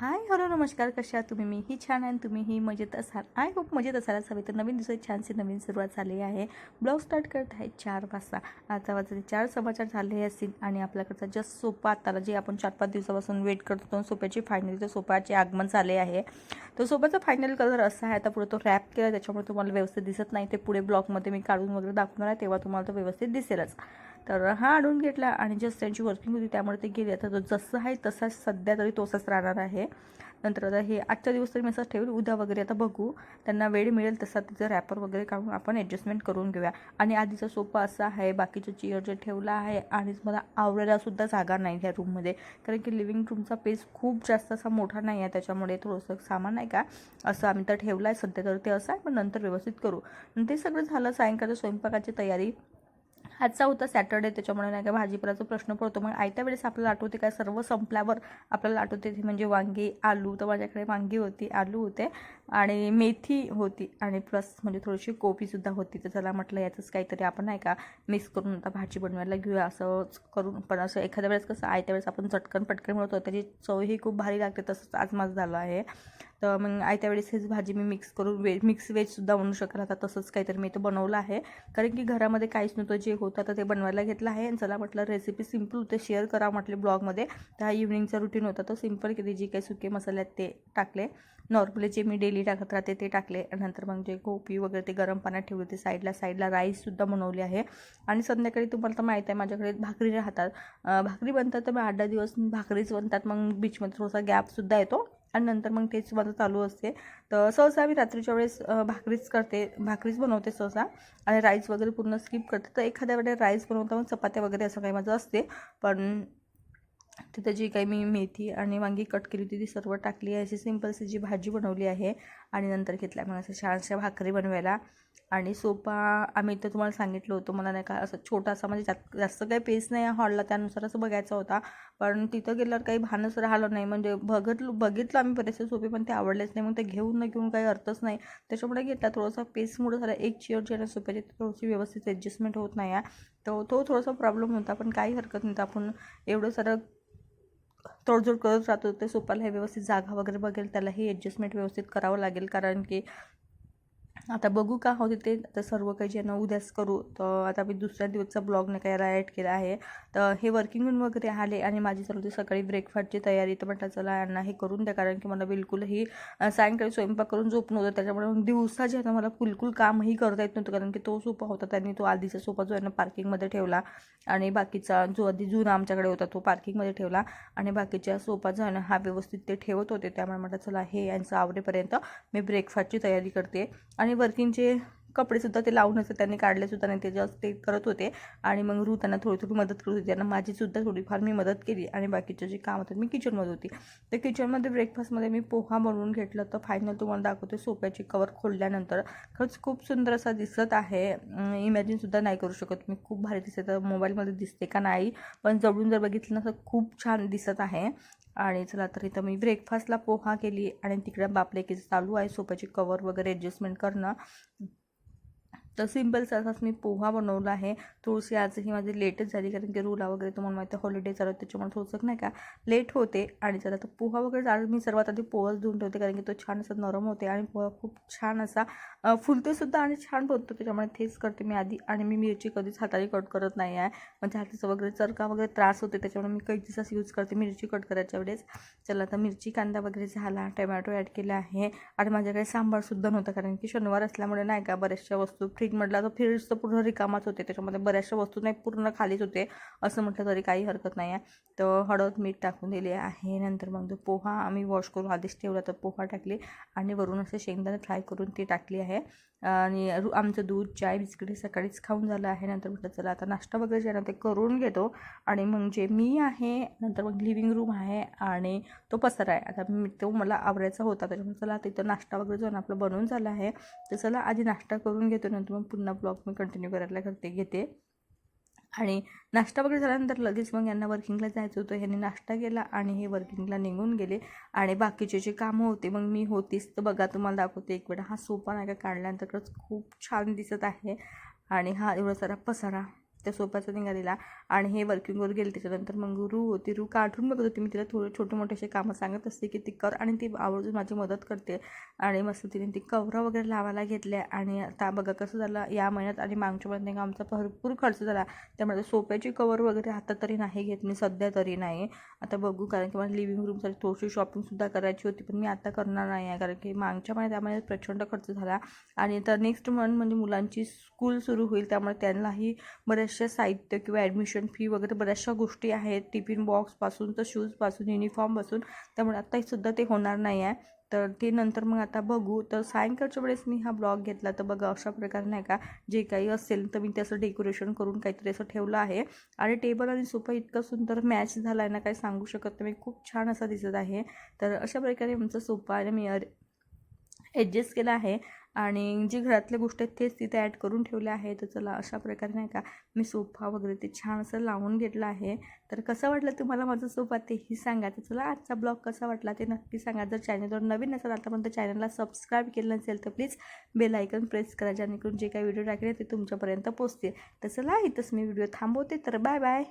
Hi hello नमस्कार कशा आहात तुम्ही? मीही छान आहे आणि तुम्हीही मजेत असाल. आय होप मजेत असायलाच हवे तर नवीन दिवसात छानशी नवीन सुरुवात झाली आहे. ब्लॉग स्टार्ट करत आहे चार वाजता. आता वाजता चार समाचार झाले असतील आणि आपल्याकडचा जस्ट सोपा आत्ताला जे आपण चार पाच दिवसापासून वेट करतो सोप्याची फायनली तर सोप्याचे आगमन झाले आहे. तो सोप्याचा फायनल कलर असा आहे आता पुढे तो रॅप केला त्याच्यामुळे तुम्हाला व्यवस्थित दिसत नाही. ते पुढे ब्लॉगमध्ये मी काढून वगैरे दाखवणार आहे तेव्हा तुम्हाला तो व्यवस्थित दिसेलच. तर हा आणून घेतला आणि जस्ट त्यांची वर्किंग होती त्यामुळे ते गेले. आता तो जसं आहे तसाच सध्या तरी तोसाच राहणार आहे. नंतर आता हे आजच्या दिवस तरी मी असं ठेवलं उद्या वगैरे आता बघू. त्यांना वेळ मिळेल तसा तिचं रॅपर वगैरे काढून आपण ॲडजस्टमेंट करून घेऊया. आणि आधीचा सोफा असा आहे बाकीचं चेअर जे ठेवला आहे आणि मला आवडायलासुद्धा जागा नाही ह्या रूममध्ये कारण की लिव्हिंग रूमचा पेस खूप जास्त असा मोठा नाही आहे त्याच्यामुळे थोडंसं सामान आहे का? असं आम्ही तर ठेवलं आहे सध्या तर ते असं आहे पण नंतर व्यवस्थित करू. ते सगळं झालं सायंकाळच्या स्वयंपाकाची तयारी आजचा होता सॅटर्डे त्याच्यामुळे नाही का भाजीपालाचा प्रश्न पडतो. मग आयत्या वेळेस आपल्याला आठवते काय सर्व संपल्यावर आपल्याला आठवते ती म्हणजे वांगी आलू. तर माझ्याकडे वांगी होती आलू होते आणि मेथी होती आणि प्लस म्हणजे थोडीशी कोबीसुद्धा होती. तर चला म्हटलं याचंच काहीतरी आपण नाही का मिक्स करून आता भाजी बनवायला घेऊया. असं करून पण असं एखाद्या वेळेस कसं आयत्या वेळेस आपण चटकन पटकन मिळवतो त्याची चवही खूप भारी लागते. तसंच आज माझं झालं आहे. तर मग आयत्या वेळेस हेच भाजी मी मिक्स करून वे मिक्स वेजसुद्धा बनवू शकेल आता तसंच काहीतरी मी इथं बनवलं आहे. कारण की घरामध्ये काहीच नव्हतं जे होतं तर ते बनवायला घेतलं आहे. आणि चला म्हटलं रेसिपी सिंपल होते शेअर करा म्हटले ब्लॉगमध्ये त्या इव्हनिंगचा रुटीन होता तो सिंपल केली जे काही सुके मसाले आहेत ते टाकले. नॉर्मली जे मी डेली टाकत राहते ते टाकले. नंतर मग जे कोपी वगैरे ते गरम पाण्यात ठेवले ते साईडला साईडला राईससुद्धा बनवली आहे. आणि संध्याकाळी तुम्हाला तर माहीत आहे माझ्याकडे भाकरी राहतात. भाकरी बनतात तर मग आठ दहा दिवस भाकरीच बनतात. मग बीचमध्ये थोडासा गॅपसुद्धा येतो. आणि नंतर मग तेच माझं चालू असते. तर सहसा मी रात्रीच्या वेळेस भाकरीच करते भाकरीच बनवते सहसा. आणि राईस वगैरे पूर्ण स्किप करते. तर एखाद्या वेळेला राईस बनवता मग चपात्या वगैरे असं काही माझं असते. पण तिथं जी काही मी मेथी आणि वांगी कट केली होती ती सर्व टाकली आहे. अशी सिम्पलशी जी भाजी बनवली आहे आणि नंतर घेतला मग असं छानशा भाकरी बनवायला. आणि सोपा आम्ही तर तुम्हाला सांगितलं होतं मला नाही का असं छोटासा म्हणजे जात जास्त काही पेस नाही हॉलला त्यानुसार असं बघायचा होता. पण तिथं गेल्यावर काही भानच राहिलं नाही. म्हणजे बघितलं बघितलं आम्ही बरेचसे सोपे पण ते आवडलेच नाही. मग ते घेऊन न घेऊन काही अर्थच नाही. त्याच्यामुळे घेतला थोडासा पेसमुळे झाला. एक चेअर जे आहे सोप्याची थोडीशी व्यवस्थित ॲडजस्टमेंट होत नाही आहे. तर तो थोडासा प्रॉब्लेम होता पण काही हरकत नाही आपण एवढं सारं तोडजोड करत राहतो ते सोपाला हे व्यवस्थित जागा वगैरे बघेल त्यालाही ॲडजस्टमेंट व्यवस्थित करावं लागेल. कारण की आता बघू का होते ते. आता सर्व काही ज्यांना उद्याच करू तर आता मी दुसऱ्या दिवसचा ब्लॉग नाही काय ॲड केला आहे. तर हे वर्किंग वगैरे आले आणि माझी चालू होती सकाळी ब्रेकफास्टची तयारी. तर म्हटलं चला यांना हे करून द्या कारण की मला बिलकुलही सायंकाळी स्वयंपाक करून झोप नव्हतं. त्याच्यामुळे दिवसा जे आता मला बिलकुल कामही करता येत नव्हतं कारण की तो सोफा होता त्यांनी तो आधीचा सोफा जो आहे ना पार्किंगमध्ये ठेवला. आणि बाकीचा जो आधी जुना आमच्याकडे होता तो पार्किंगमध्ये ठेवला. आणि बाकीच्या सोफा जो आहे ना हा व्यवस्थित ते ठेवत होते. त्यामुळे म्हटलं चला हे यांचं आवडेपर्यंत मी ब्रेकफास्टची तयारी करते. आणि वर्किंगचे कपडेसुद्धा ते लावूनच त्यांनी काढलेसुद्धा नाही ते जस्ट ते करत होते. आणि मग रू त्यांना थोडी थोडी मदत करत होती. त्यांना माझीसुद्धा थोडीफार मी मदत केली आणि बाकीचे जे काम होतं मी किचनमध्ये होती. तर किचनमध्ये ब्रेकफास्टमध्ये मी पोहा बनवून घेतलं. तर फायनल तुम्हाला दाखवते सोप्याची कवर खोलल्यानंतर. खरंच खूप सुंदर असा दिसत आहे. इमॅजिनसुद्धा नाही करू शकत मी. खूप भारी दिसत. मोबाईलमध्ये दिसते का नाही? पण जवळून जर बघितलं ना तर खूप छान दिसत आहे. आणि चला तर इथं मी ब्रेकफास्टला पोहा केली. आणि तिकडं बापले की चालू आहे. सोप्याची कवर वगैरे ॲडजस्टमेंट करणं. तर सिम्पलचा असाच मी पोहा बनवला आहे. थोडीशी आजही माझी लेटच झाली कारण की रुला वगैरे तुम्हाला माहिती आहे हॉलिडे चालू त्याच्यामुळे थोडंसं नाही का लेट होते. आणि जर तर पोहा वगैरे आज मी सर्वात आधी पोहाच धुवून ठेवते कारण की तो छान असा नरम होते आणि पोहा खूप छान असा फुलतोसुद्धा आणि छान बनतो. त्याच्यामुळे तेच करते मी आधी आणि मी मिरची कधीच हाताने कट करत नाही आहे. म्हणजे हाताचा वगैरे चरका वगैरे त्रास होते त्याच्यामुळे मी कैचीचाच यूज करते मिरची कट करायच्या वेळेस. चला आता मिरची कांदा वगैरे झाला टमॅटो ॲड केला आहे. आणि माझ्याकडे सांबारसुद्धा नव्हता कारण की शनिवार असल्यामुळे नाही का बऱ्याचशा वस्तू फ्रीज म्हटलं तर फ्रीज तर पूर्ण रिकामाच होते त्याच्यामध्ये बऱ्याचशा वस्तू नाही पूर्ण खालीच होते असं म्हटलं तरी काही हरकत नाही आहे तर हळद मीठ टाकून दिले आहे नंतर मग तो पोहा आम्ही वॉश करून आधीच ठेवला तर पोहा टाकले आणि वरून असे शेंगदाणे फ्राय करून ती टाकली आहे. आणि आमचं दूध चाय बिस्किट सकाळीच खाऊन झालं आहे नंतर म्हटलं चला आता नाश्ता वगैरे जे ना ते करून घेतो. आणि मग जे मी आहे नंतर मग लिव्हिंग रूम आहे आणि तो पसारा आहे. आता मी तो मला आवडायचा होता त्याच्यामुळे चला तिथं नाश्ता वगैरे जो आपलं बनवून झाला आहे तर चला आधी नाश्ता करून घेतो नंतर मग पुन्हा ब्लॉग मी कंटिन्यू करायला करते घेते. आणि नाश्ता वगैरे झाल्यानंतर लगेच मग यांना वर्किंगला जायचं होतं. ह्यांनी नाश्ता केला आणि हे वर्किंगला निघून गेले. आणि बाकीचे जे कामं होते मग मी होतीच. तर बघा तुम्हाला दाखवते एक वेळा. हा सोपा नाही का? काढल्यानंतर खूप छान दिसत आहे. आणि हा एवढा सारा पसारा. त्या सोफ्याचा निघालेला आणि हे वर्किंगवर गेले. त्याच्यानंतर मग रू होती. रू काढून बघत होती. मी तिला थोडे छोटे मोठे असे कामं सांगत असते की ती कर आणि ती आवर्जून माझी मदत करते. आणि मस्त तिने ती कवरं वगैरे लावायला घेतल्या. आणि आता बघा कसं झालं या महिन्यात आणि मागच्या महिन्यात आमचा भरपूर खर्च झाला. त्यामुळे सोफ्याची कवर वगैरे आता तरी नाही घेत. मी सध्या तरी नाही. आता बघू कारण की मला लिव्हिंग रूमसाठी थोडीशी शॉपिंगसुद्धा करायची होती. पण मी आता करणार नाही आहे. कारण की मागच्या महिन्यात त्या महिन्यात प्रचंड खर्च झाला. आणि तर नेक्स्ट मंथ म्हणजे मुलांची स्कूल सुरू होईल. त्यामुळे त्यांनाही बऱ्याचशा साहित्य किंवा ॲडमिशन फी वगैरे बऱ्याचशा गोष्टी आहेत. टिफिन बॉक्सपासून तर शूजपासून युनिफॉर्मपासून त्यामुळे आत्ताहीसुद्धा ते होणार नाही आहे. तर ते नंतर मग आता बघू. तर सायंकाळच्या वेळेस मी हा ब्लॉग घेतला तर बघा अशा प्रकारे नाही का जे काही असेल तर मी त्याचं डेकोरेशन करून काहीतरी असं ठेवलं आहे. आणि टेबल आणि सोफा इतका सुंदर मॅच झाला आहे ना काही सांगू शकत नाही. खूप छान असा दिसत आहे. तर अशा प्रकारे आमचा सोफा आणि मी ॲडजस्ट केला आहे. आणि जी घरातल्या गोष्टी आहेत तेच तिथे ॲड करून ठेवल्या आहे तर चला अशा प्रकारे नाही का मी सोफा वगैरे ते छान असं लावून घेतलं आहे. तर कसं वाटलं तुम्हाला माझा सोफा तेही सांगा. तर चला आजचा ब्लॉग कसा वाटला ते नक्की सांगा. जर चॅनलवर नवीन नसेल आतापर्यंत चॅनलला सबस्क्राईब केलं नसेल तर प्लीज बेल आयकन प्रेस करा. जेणेकरून जे काही व्हिडिओ टाकले ते तुमच्यापर्यंत पोचतील तर चला इथंच मी व्हिडिओ थांबवते. तर बाय बाय